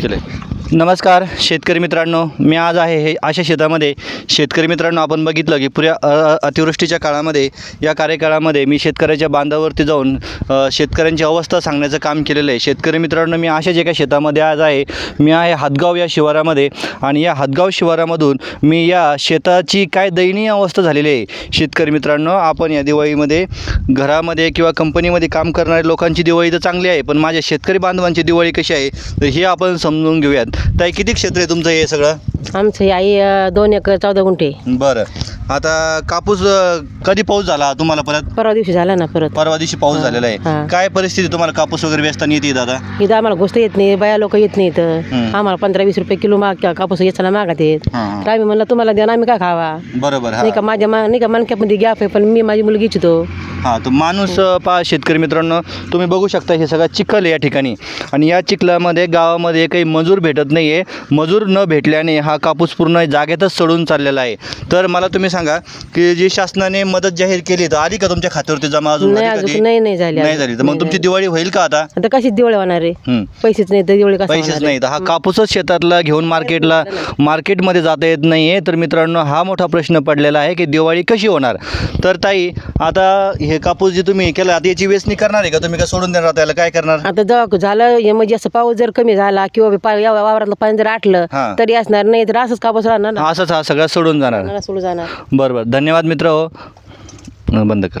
केले नमस्कार शेतकरी मित्रांनो. मी आज आहे हे अशा शेतामध्ये. शेतकरी मित्रांनो आपण बघितलं की पुऱ्या अतिवृष्टीच्या काळामध्ये या कार्यकाळामध्ये मी शेतकऱ्याच्या बांधावरती जाऊन शेतकऱ्यांची अवस्था सांगण्याचं काम केलेलं आहे. शेतकरी मित्रांनो मी अशाच एका शेतामध्ये आज आहे. मी आहे हातगाव या शिवारामध्ये आणि या हातगाव शिवारामधून मी या शेताची काय दयनीय अवस्था झालेली आहे? शेतकरी मित्रांनो आपण या दिवाळीमध्ये घरामध्ये किंवा कंपनीमध्ये काम करणाऱ्या लोकांची दिवाळी तर चांगली आहे पण माझ्या शेतकरी बांधवांची दिवाळी कशी आहे? तर हे आपण समजून घेऊयात. ताई किती क्षेत्र आहे तुमचं हे सगळं? आमचं आई दोन एकर चौदा गुंठे. बरं. आता कापूस अ, कधी पाऊस झाला तुम्हाला परत? परवा दिवशी झाला ना परत. परवा दिवशी पाऊस झालेला आहे. काय परिस्थिती तुम्हाला? कापूस वगैरे व्यस्तानी येते दादा इथं आम्हाला गोष्ट येत नाही बाया लोक येत नाहीत. हम्म. आम्हाला पंधरा वीस रुपये किलो माग कापूस याचा मागत हां, हां. तर आम्ही म्हणलं तुम्हाला द्या ना आम्ही काय खावा? बरोबर नाही का माझ्या मा नाही का मनक्यामध्ये गॅप आहे पण मी माझी मुलगी इच्छितो. हा तो माणूस अ, पहा शेतकरी मित्रांनो तुम्ही बघू शकता हे सगळं चिखल आहे या ठिकाणी. आणि या चिखलामध्ये गावामध्ये काही मजूर भेटत नाही आहे मजूर न भेटल्याने हा कापूस पूर्ण जागेतच सडून चाललेला आहे. तर मला तुम्ही सांगा की जी शासनाने मदत जाहीर केली तर आली का तुमच्या खात्यावरती जमा अजून नाही अजून कधी? नाही नाही झाली नाही अजून. झाली. तर मग नाही तुमची झाली. दिवाळी होईल का आता? आता कशी दिवाळी होणार आहे? हं. पैसेच नाही तर दिवाळी कसं पैसेच नाही. तर हा कापूसच शेतातला घेऊन मार्केटला मार्केटमध्ये जाता येत नाही आहे तर मित्रांनो हा मोठा प्रश्न पडलेला आहे की दिवाळी कशी होणार? तर ताई आता हे कापूस जे तुम्ही केलं आता याची वेचणी करणार आहे का तुम्ही? का सोडून देणार त्याला? काय करणार? आता जेव्हा झालं हे म्हणजे असं पाऊस जर कमी झाला किंवा पा- या वावरातलं पाणी जर आटलं हां. तरी असणार नाही तर असंच कापूस राहणार ना. असंच हा सगळा सोडून जाणार. सोडून जाणार. बरं बरं. धन्यवाद मित्र हो. बंद कर.